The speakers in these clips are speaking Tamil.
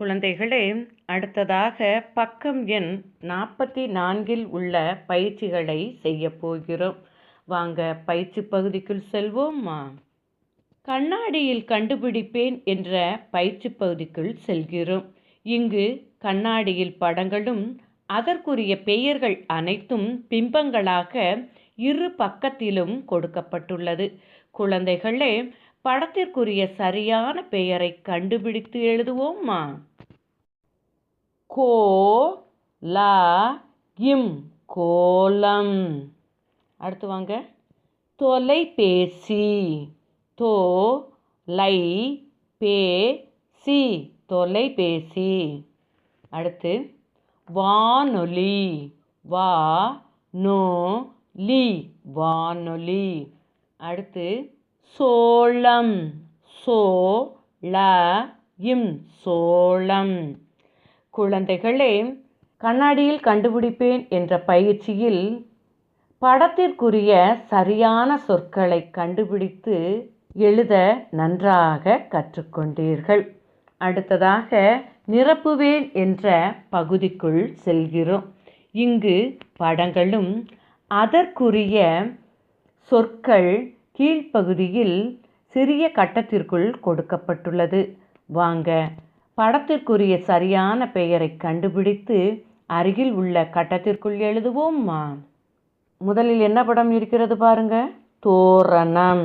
குழந்தைகளே அடுத்ததாக பக்கம் எண் நாற்பத்தி நான்கில் உள்ள பயிற்சிகளை செய்யப் போகிறோம். வாங்க பயிற்சி பகுதிக்குள் செல்வோம்மா கண்ணாடியில் கண்டுபிடிப்பேன் என்ற பயிற்சி பகுதிக்குள் செல்கிறோம். இங்கு கண்ணாடியில் படங்களும் அதற்குரிய பெயர்கள் அனைத்தும் பிம்பங்களாக இரு பக்கத்திலும் கொடுக்கப்பட்டுள்ளது. குழந்தைகளே படத்திற்குரிய சரியான பெயரை கண்டுபிடித்து எழுதுவோமா? கோ லா இம் கோலம். அடுத்து வாங்க தொலைபேசி தோ லை பே சி தொலைபேசி. அடுத்து வானொலி வா நோ லி வானொலி. அடுத்து சோளம் சோ ல இம் சோளம். குழந்தைகளே கண்ணாடியில் கண்டுபிடிப்பேன் என்ற பயிற்சியில் படத்திற்குரிய சரியான சொற்களை கண்டுபிடித்து எழுத நன்றாக கற்றுக்கொண்டீர்கள். அடுத்ததாக நிரப்புவேன் என்ற பகுதிக்குள் செல்கிறோம். இங்கு படங்களும் அதற்குரிய சொற்கள் கீழ்ப்பகுதியில் சிறிய கட்டத்திற்குள் கொடுக்கப்பட்டுள்ளது. வாங்க படத்திற்குரிய சரியான பெயரை கண்டுபிடித்து அருகில் உள்ள கட்டத்திற்குள் எழுதுவோம்மா. முதலில் என்ன படம் இருக்கிறது பாருங்க. தோரணம்.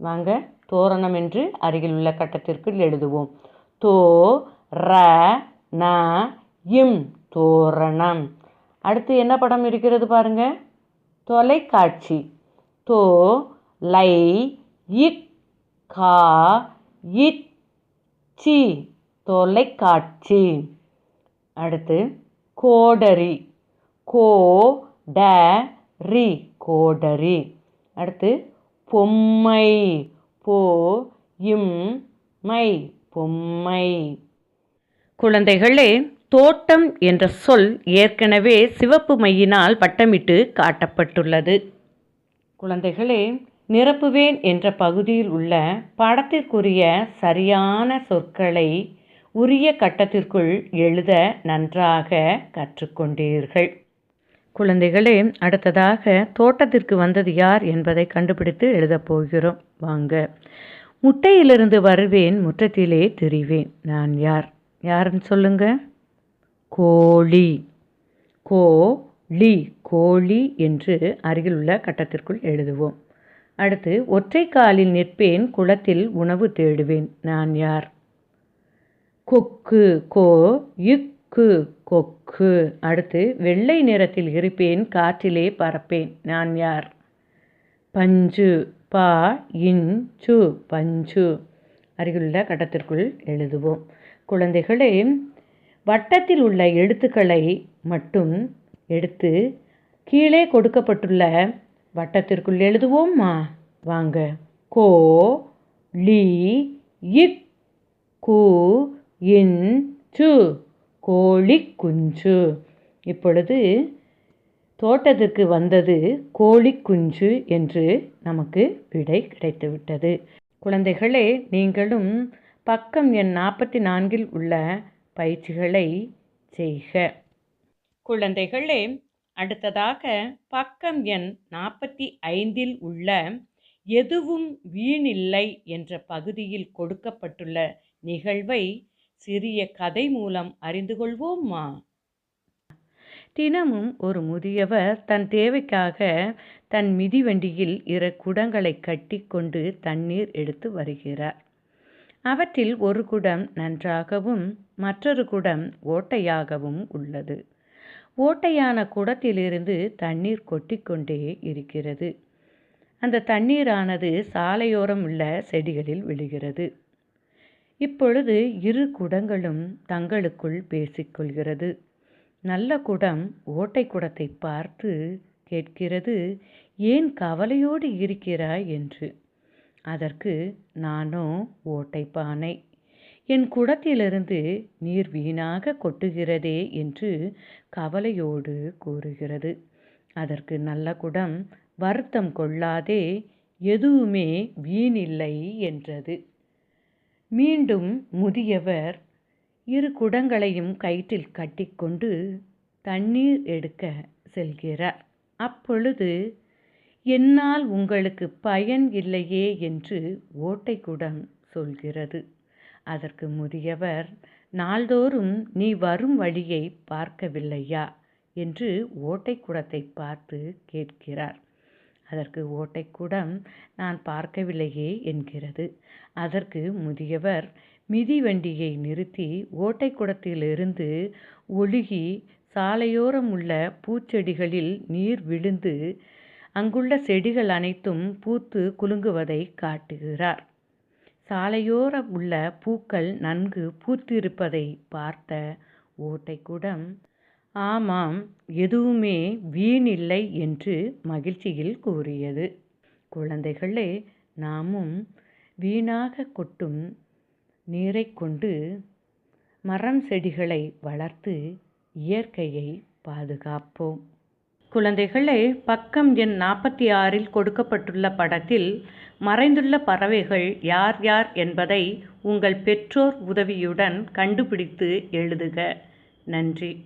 வாங்க தோரணம் என்று அருகில் உள்ள கட்டத்திற்குள் எழுதுவோம். தோ ர ந இம் தோரணம். அடுத்து என்ன படம் இருக்கிறது பாருங்க. தொலைக்காட்சி. தோ லை இக் கா இச்சி தொலைக்காட்சி. அடுத்து கோடரி. கோ ட ரி கோடரி. அடுத்து பொம்மை. போ இம் மை பொம்மை. குழந்தைகளே தோட்டம் என்ற சொல் ஏற்கனவே சிவப்பு மையினால் வட்டமிட்டு காட்டப்பட்டுள்ளது. குழந்தைகளே நிரப்புவேன் என்ற பகுதியில் உள்ள படத்திற்குரிய சரியான சொற்களை உரிய கட்டத்திற்குள் எழுத நன்றாக கற்றுக்கொண்டீர்கள். குழந்தைகளே அடுத்ததாக தோட்டத்திற்கு வந்தது யார் என்பதை கண்டுபிடித்து எழுதப் போகிறோம். வாங்க. முட்டையிலிருந்து வருவேன் முற்றத்திலே தெரிவேன். நான் யார்? யாருன்னு சொல்லுங்க? கோழி. கோ லி கோழி என்று அருகில் உள்ள கட்டத்திற்குள் எழுதுவோம். அடுத்து ஒற்றை காலில் நிற்பேன் குளத்தில் உணவு தேடுவேன். நான் யார்? கொக்கு கோ இக்கு கொக்கு. அடுத்து வெள்ளை நிறத்தில் இருப்பேன் காற்றிலே பறப்பேன். நான் யார்? பஞ்சு பா இன் சு பஞ்சு. அருகிலுள்ள கட்டத்திற்குள் எழுதுவோம். குழந்தைகளே வட்டத்தில் உள்ள எழுத்துக்களை மட்டும் எடுத்து கீழே கொடுக்கப்பட்டுள்ள வட்டத்திற்குள் எழுதுவோம்மா. வாங்க. கோ லி இக் கு இன் சு கோழி குஞ்சு. இப்பொழுது தோட்டத்திற்கு வந்தது கோழி குஞ்சு என்று நமக்கு விடை கிடைத்துவிட்டது. குழந்தைகளே நீங்களும் பக்கம் எண் நாற்பத்தி நான்கில் உள்ள பயிற்சிகளை செய்க. குழந்தைகளே அடுத்ததாக பக்கம் எண் நாற்பத்தி ஐந்தில் உள்ள எதுவும் வீணில்லை என்ற பகுதியில் கொடுக்கப்பட்டுள்ள நிகழ்வை சிறிய கதை மூலம் அறிந்து கொள்வோமா? தினமும் ஒரு முதியவர் தன் தேவைக்காக தன் மிதிவண்டியில் இரு குடங்களை கட்டி கொண்டு தண்ணீர் எடுத்து வருகிறார். அவற்றில் ஒரு குடம் நன்றாகவும் மற்றொரு குடம் ஓட்டையாகவும் உள்ளது. ஓட்டையான குடத்திலிருந்து தண்ணீர் கொட்டிக்கொண்டே இருக்கிறது. அந்த தண்ணீரானது சாலையோரம் உள்ள செடிகளில் விழுகிறது. இப்பொழுது இரு குடங்களும் தங்களுக்குள் பேசிக்கொள்கிறது. நல்ல குடம் ஓட்டை குடத்தை பார்த்து கேட்கிறது ஏன் கவலையோடு இருக்கிறாய்? என்று. அதற்கு நானோ ஓட்டை பானை. என் குடத்திலிருந்து நீர் வீணாக கொட்டுகிறதே என்று கவலையோடு கூறுகிறது. அதற்கு நல்ல குடம் வருத்தம் கொள்ளாதே எதுவுமே வீணில்லை என்றது. மீண்டும் முதியவர் இரு குடங்களையும் கயிற்றில் கட்டிக்கொண்டு தண்ணீர் எடுக்க செல்கிறார். அப்பொழுது என்னால் உங்களுக்கு பயன் இல்லையே என்று ஓட்டை குடம் சொல்கிறது. அதற்கு முதியவர் நாள்தோறும் நீ வரும் வழியை பார்க்கவில்லையா? என்று ஓட்டை குடத்தை பார்த்து கேட்கிறார். அதற்கு ஓட்டைக்குடம் நான் பார்க்கவில்லையே என்கிறது. அதற்கு முதியவர் மிதி வண்டியை நிறுத்தி ஓட்டைக்குடத்திலிருந்து ஒழுகி சாலையோரம் உள்ள பூச்செடிகளில் நீர் விழுந்து அங்குள்ள செடிகள் அனைத்தும் பூத்து குலுங்குவதை காட்டுகிறார். சாலையோரம் உள்ள பூக்கள் நன்கு பூத்திருப்பதை பார்த்த ஓட்டைக்குடம் ஆமாம் எதுவுமே வீணில்லை என்று மகிழ்ச்சியில் கூறியது. குழந்தைகளே நாமும் வீணாக கொட்டும் நீரை கொண்டு மரம் செடிகளை வளர்த்து இயற்கையை பாதுகாப்போம். குழந்தைகளே பக்கம் எண் நாற்பத்தி ஆறில் கொடுக்கப்பட்டுள்ள படத்தில் மறைந்துள்ள பறவைகள் யார் யார் என்பதை உங்கள் பெற்றோர் உதவியுடன் கண்டுபிடித்து எழுதுக. நன்றி.